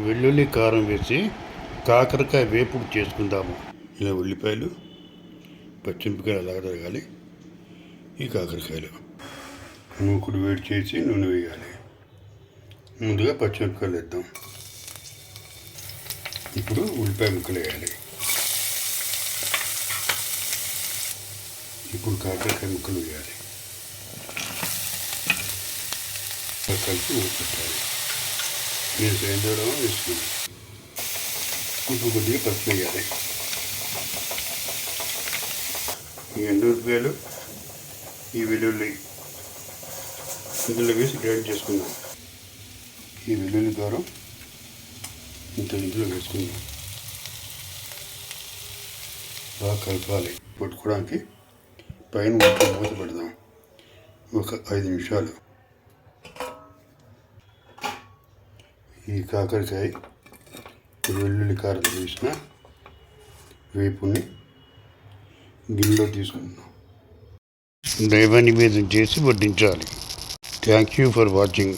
వెల్లుల్లి కారం వేసి కాకరకాయ వేపుడు చేసుకుందాము. ఇలా ఉల్లిపాయలు పచ్చిమిరపకాయలు అలాగ తరగాలి. ఈ కాకరకాయలు మూకుడు వేడి చేసి నూనె వేయాలి. ముందుగా పచ్చిమిరపకాయలు వేద్దాం. ఇప్పుడు ఉల్లిపాయ ముక్కలు వేయాలి. ఇప్పుడు కాకరకాయ ముక్కలు వేయాలి. కలిపి పెట్టాలి. మీరు సేంద్రం వేసుకుంది ఉప్పు కొద్దిగా పసుపు వేయాలి. ఈ ఎండుమిరపకాయలు ఈ వెల్లుల్లి ఇందులో వేసి గ్రైండ్ చేసుకుందాం. ఈ వెల్లుల్లి ద్వారా ఇంత ఇందులో వేసుకుందాం. బాగా కలపాలి. పట్టుకోవడానికి పైన మూత పెడదాం. ఒక ఐదు నిమిషాలు. ఈ కాకరకాయ వెల్లుల్లి కారం వేసిన వేపుని గిన్నెలో తీసుకుంటున్నాం. దైవ నివేదన చేసి వడ్డించాలి. Thank you for watching